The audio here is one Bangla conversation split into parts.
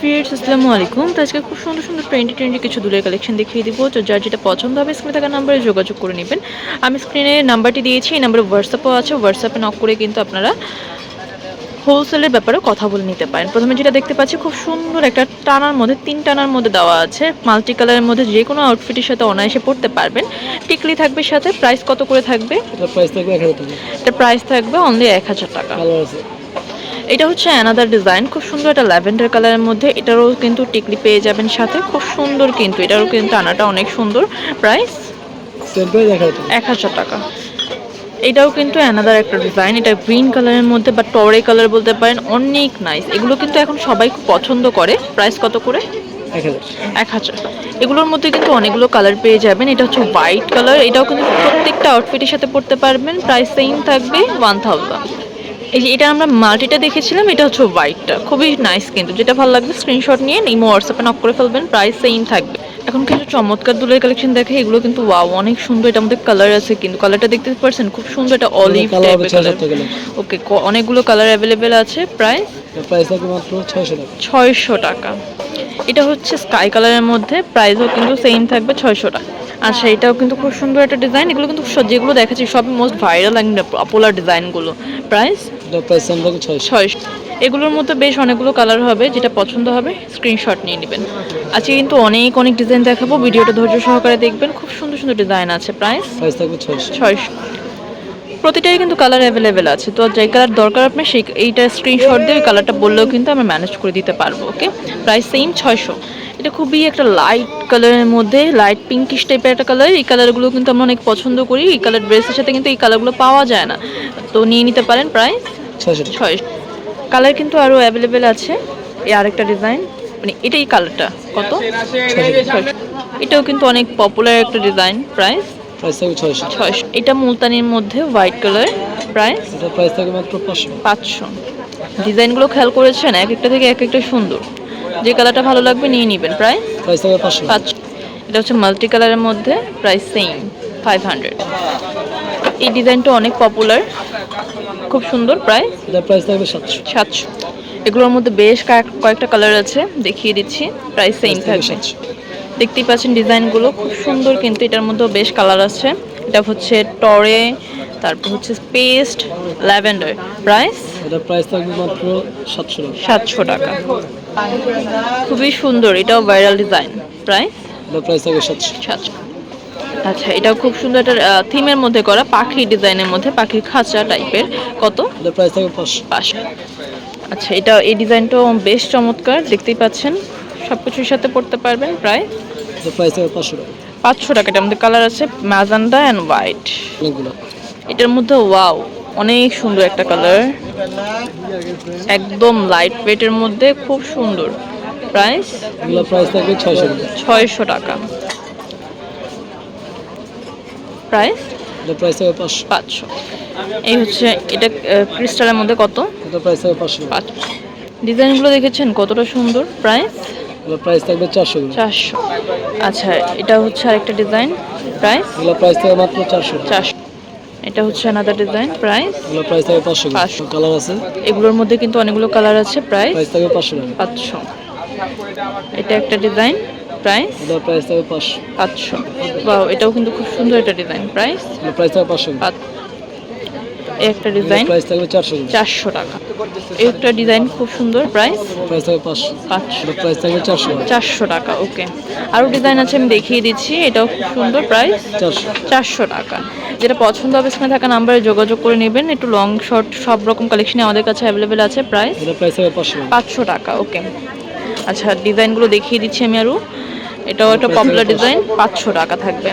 ফিয়ার্স আসসালামু আলাইকুম। তো আজকে খুব সুন্দর সুন্দর টোয়েন্টি টোয়েন্টি কিছু দূরের কালেকশন দেখিয়ে দিব। তো যার যেটা পছন্দ হবে স্ক্রিনে থাকা নাম্বারে যোগাযোগ করে নেবেন। আমি স্ক্রিনে নাম্বারটি দিয়েছি এই নাম্বারে হোয়াটসঅ্যাপও আছে। হোয়াটসঅ্যাপে নক করে কিন্তু আপনারা হোলসেলের ব্যাপারে কথা বলে নিতে পারেন। প্রথমে যেটা দেখতে পাচ্ছি খুব সুন্দর একটা টানার মধ্যে তিন টানার মধ্যে দেওয়া আছে। মাল্টি কালারের মধ্যে যে কোনো আউটফিটের সাথে অনায়াসে পড়তে পারবেন। টিকলি থাকবে সাথে প্রাইস কত করে থাকবে? প্রাইস থাকবে এটা প্রাইস অনলি এক হাজার টাকা। এটা হচ্ছে অ্যানাদার ডিজাইন খুব সুন্দর একটা ল্যাভেন্ডার কালারের মধ্যে। এটারও কিন্তু টিকলি পেয়ে যাবেন সাথে খুব সুন্দর কিন্তু এটারও কিন্তু আনাটা অনেক সুন্দর। প্রাইস এক হাজার টাকা। এটাও কিন্তু অ্যানাদার একটা ডিজাইন এটা গ্রিন কালারের মধ্যে বা টরে কালার বলতে পারেন অনেক নাইস এগুলো কিন্তু এখন সবাই খুব পছন্দ করে। প্রাইস কত করে? এক হাজার। এক হাজার। এগুলোর মধ্যে কিন্তু অনেকগুলো কালার পেয়ে যাবেন। এটা হচ্ছে হোয়াইট কালার এটাও কিন্তু প্রত্যেকটা আউটফিটের সাথে পড়তে পারবেন। প্রাইস সেম থাকবে ওয়ান থাউজেন্ড এই যে এটা আমরা মাল্টিটা দেখেছিলাম এটা হচ্ছে হোয়াইটটা খুবই নাইস কিন্তু। যেটা ভালো লাগবে স্ক্রিনশট নিয়ে ইমো হোয়াটসঅ্যাপে নক করে ফেলবেন প্রাইস সেম থাকবে। এখন কিছু চমৎকার দুলের কালেকশন দেখে এগুলো কিন্তু ওয়াও অনেক সুন্দর। এটার মধ্যে কালার আছে কিন্তু। কালারটা দেখতে পাচ্ছেন খুব সুন্দর এটা অলিভ টাইপের কালার ওকে অনেকগুলো কালার অ্যাভেলেবেল আছে। প্রায় প্রাইস থাকবে মাত্র ছয়শো টাকা। ছয়শো টাকা। এটা হচ্ছে স্কাই কালারের মধ্যে। প্রাইসও কিন্তু সেম থাকবে ছয়শো টাকা। আচ্ছা এটাও কিন্তু খুব সুন্দর একটা ডিজাইন এগুলো কিন্তু যেগুলো দেখাচ্ছি সব মোস্ট ভাইরাল অ্যান্ড পপুলার ডিজাইনগুলো প্রাইস এটা প্রাইস সেম ছয়শো? ছয়শো। এগুলোর মধ্যে বেশ অনেকগুলো কালার হবে যেটা পছন্দ হবে স্ক্রিনশট নিয়ে নেবেন। আজকে কিন্তু অনেক অনেক ডিজাইন দেখাবো ভিডিওটা ধৈর্য সহকারে দেখবেন খুব সুন্দর সুন্দর ডিজাইন আছে প্রাইস প্রাইস থাকবে ছয়শো। ছয়শো। প্রতিটাই কিন্তু কালার অ্যাভেলেবেল আছে তো যেই কালার দরকার আপনার সেই এইটা স্ক্রিনশট দিয়ে ওই কালারটা বললেও কিন্তু আমরা ম্যানেজ করে দিতে পারব ওকে প্রাইস সেম ছয়শো। এটা খুবই একটা লাইট কালারের মধ্যে লাইট পিঙ্কিশ টাইপের একটা কালার এই কালারগুলো কিন্তু আমরা অনেক পছন্দ করি। এই কালার ড্রেসের সাথে কিন্তু এই কালারগুলো পাওয়া যায় না। তো নিয়ে নিতে পারেন প্রায় ছয় কালার কিন্তু আরও অ্যাভেলেবেল আছে। এই আরেকটা ডিজাইন মানে এটাই কালারটা কত। এটাও কিন্তু অনেক পপুলার একটা ডিজাইন প্রাইস ছয়শো। এটা মুলতানির মধ্যে হোয়াইট কালার প্রাইস প্রাইস থাকবে মাত্র পাঁচশো। ডিজাইনগুলো খেয়াল করেছেন? এক একটা থেকে এক একটা সুন্দর। যে কালারটা ভালো লাগবে নিয়ে নেবেন প্রায়? এটা হচ্ছে মাল্টি কালারের মধ্যে প্রাইস সেম ফাইভ হান্ড্রেড এই ডিজাইনটা অনেক পপুলার খুব সুন্দর প্রায়? প্রাইস থাকবে সাতশো। সাতশো। এগুলোর মধ্যে বেশ কয়েক- কয়েকটা কালার আছে দেখিয়ে দিচ্ছি প্রাইস সেম থাকবে দেখতেই পাচ্ছেন ডিজাইনগুলো খুব সুন্দর কিন্তু এটার মধ্যেও বেশ কালার আছে। এটা হচ্ছে টরে তারপর হচ্ছে পেস্ট ল্যাভেন্ডার। প্রাইস এটা প্রাইস থাকবে মাত্র সাতশো টাকা। সাতশো টাকা। খুবই সুন্দর এটাও ভাইরাল ডিজাইন প্রাইস প্রাইস থাকবে সাতশো। আচ্ছা এটা খুব সুন্দর একটা থিমের মধ্যে করা পাখি ডিজাইনের মধ্যে পাখির খাঁচা টাইপের কত? প্রাইস থাকবে পাঁচশো। আচ্ছা এটা এই ডিজাইনটাও বেশ চমৎকার দেখতেই পাচ্ছেন সব কিছুর সাথে পড়তে পারবেন প্রায়? প্রাইস থাকবে পাঁচশো টাকা। পাঁচশো টাকা এটার মধ্যে কালার আছে ম্যাজান্ডা অ্যান্ড হোয়াইট এটার মধ্যে ওয়াও অনেক সুন্দর একটা কালার একদম লাইট ওয়েটের মধ্যে খুব সুন্দর। প্রাইস প্রাইস থাকবে ছয়শো ছয়শো টাকা। প্রাইস প্রাইস থাকবে পাঁচশো। পাঁচশো। এই হচ্ছে এটা ক্রিস্টালের মধ্যে কত? প্রাইস থাকবে পাঁচশো। টাকা পাঁচ ডিজাইনগুলো দেখেছেন কতটা সুন্দর? প্রাইস প্রাইস থাকবে চারশো চারশো। আচ্ছা এটা হচ্ছে আরেকটা ডিজাইন প্রাইস প্রাইস থাকবে মাত্র চারশো চারশো। এটা হচ্ছে আনাদার ডিজাইন প্রাইস এগুলো প্রাইস পাঁচশো টাকা। পাঁচশো। কালার আছে? এগুলোর মধ্যে কিন্তু অনেকগুলো কালার আছে প্রাইস প্রাইস থাকবে পাঁচশো টাকা। পাঁচশো। এটা একটা ডিজাইন প্রাইস এটা প্রাইস থাকবে পাঁচশো। পাঁচশো। বাও এটাও কিন্তু খুব সুন্দর একটা ডিজাইন প্রাইস প্রাইস টাকা। পাঁচ এই একটা ডিজাইন প্রাইস থাকবে চারশো টাকা। চারশো টাকা। এই একটা ডিজাইন খুব সুন্দর প্রাইস প্রাইস থাকবে পাঁচশো। পাঁচশো এটা প্রাইস থাকবে চারশো টাকা। চারশো টাকা ওকে আরও ডিজাইন আছে আমি দেখিয়ে দিচ্ছি। এটাও খুব সুন্দর প্রাইস চারশো। চারশো টাকা। যেটা পছন্দ হবে স্ক্রিনে থাকা নাম্বারে যোগাযোগ করে নেবেন। একটু লং শর্ট সব রকম কালেকশনই আমাদের কাছে অ্যাভেলেবেল আছে প্রাইস এটা প্রাইস থাকবে পাঁচশো টাকা। পাঁচশো টাকা ওকে আচ্ছা ডিজাইনগুলো দেখিয়ে দিচ্ছি আমি আরও। এটাও একটা পপুলার ডিজাইন পাঁচশো। টাকা থাকবে।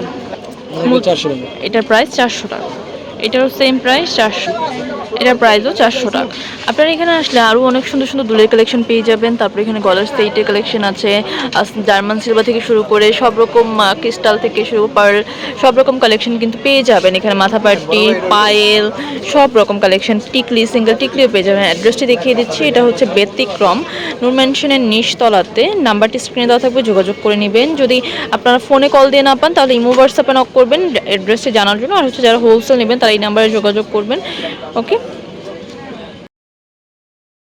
এটার প্রাইস চারশো টাকা। এটারও সেম প্রাইস চারশো। এটার প্রাইসও চারশো টাকা। আপনারা এখানে আসলে আরও অনেক সুন্দর সুন্দর দুলের কালেকশন পেয়ে যাবেন। তারপরে এখানে গলার সেইটের কালেকশন আছে জার্মান সিলভার থেকে শুরু করে সব রকম ক্রিস্টাল থেকে শুরু পার্ল সব রকম কালেকশন কিন্তু পেয়ে যাবেন। এখানে মাথা পাট্টি পায়েল সব রকম কালেকশন টিকলি সিঙ্গেল টিকলিও পেয়ে যাবেন। অ্যাড্রেসটি দেখিয়ে দিচ্ছি, এটা হচ্ছে ব্যতিক্রম। নূর ম্যানশনের নিচতলাতে। নাম্বারটি স্ক্রিনে দেওয়া থাকবে, যোগাযোগ করে নেবেন। যদি আপনারা ফোনে কল দিয়ে না পান, তাহলে ইমো হোয়াটসঅ্যাপে নক করবেন। অ্যাড্রেসটি জানার জন্য। আর হচ্ছে যারা হোলসেল নেবেন, তারা এই নাম্বারে যোগাযোগ করবেন। ওকে